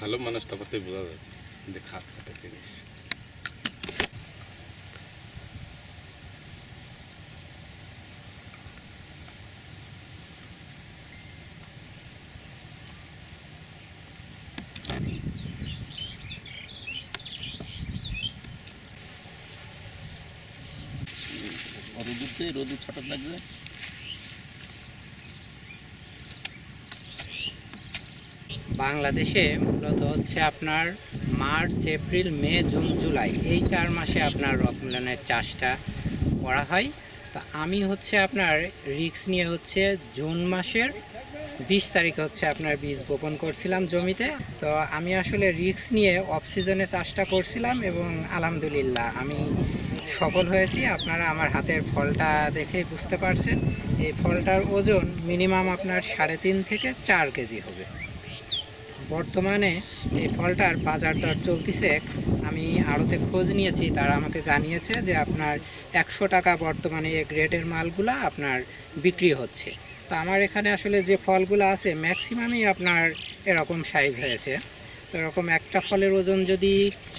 ভালো মানুষ তারপর বোঝা যায় কিন্তু খাচ্ছে একটা জিনিস। রোদু ছটাক লাগবে। বাংলাদেশে মূলত হচ্ছে আপনার March, April, May, June, July এই চার মাসে আপনার রকমেলনের চাষটা করা হয়। তা আমি হচ্ছে আপনার রিক্স নিয়ে হচ্ছে জুন মাসের বিশ তারিখে হচ্ছে আপনার বীজ বপন করছিলাম জমিতে। তো আমি আসলে রিক্স নিয়ে অফ সিজনে চাষটা করছিলাম এবং আলহামদুলিল্লাহ আমি সফল হয়েছি। আপনারা আমার হাতের ফলটা দেখে বুঝতে পারছেন। এই ফলটার ওজন মিনিমাম আপনার সাড়ে তিন থেকে চার কেজি হবে। বর্তমানে এই ফলটার বাজার দর চলতেছে আমি আড়তে খোঁজ নিয়েছি, তারা আমাকে জানিয়েছে যে আপনার একশো টাকা বর্তমানে এই গ্রেডের মালগুলা আপনার বিক্রি হচ্ছে। তো আমার এখানে আসলে যে ফলগুলো আছে, ম্যাক্সিমামই আপনার এরকম সাইজ হয়েছে। তো এরকম একটা ফলের ওজন যদি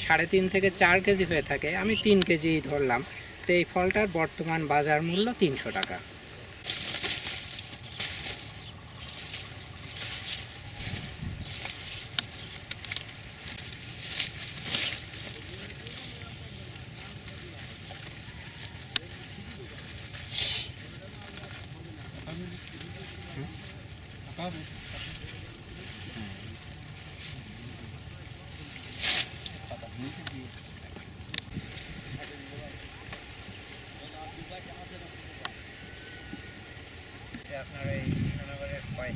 সাড়ে তিন থেকে চার কেজি হয়ে থাকে, আমি তিন কেজি ধরলাম। তো এই ফলটার বর্তমান বাজার মূল্য তিনশো টাকা।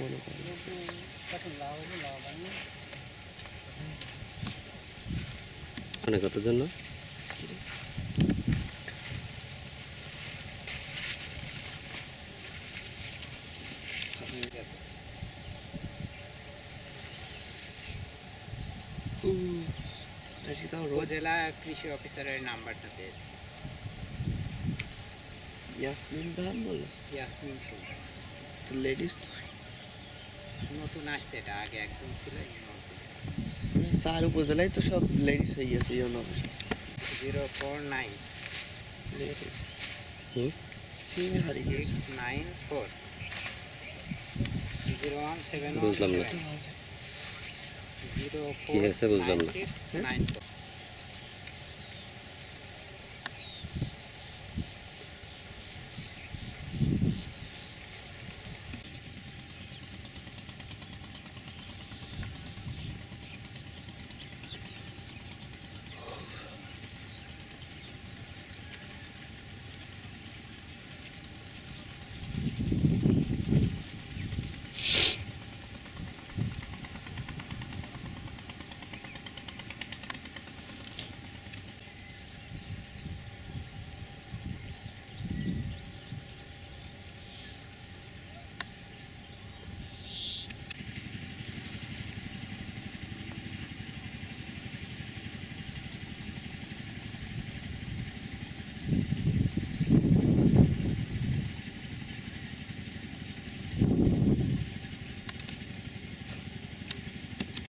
মনে করে মানে কত জন্য। উপজেলা কৃষি অফিসারের নাম্বারটা পেয়েছি। ইয়াসমিন জাহান বলল? ইয়াসমিন সুলতান। তো লেডিস নতুন আসছে এটা আগে একজন ছিল চার উপজেলায় তো সব লেডিস হয়ে গেছে ইয়ন অফিসে। Zero four nine. Nine four. Zero one seven বুঝলাম না। জিরো কি আছে বুঝলাম না। Nine four.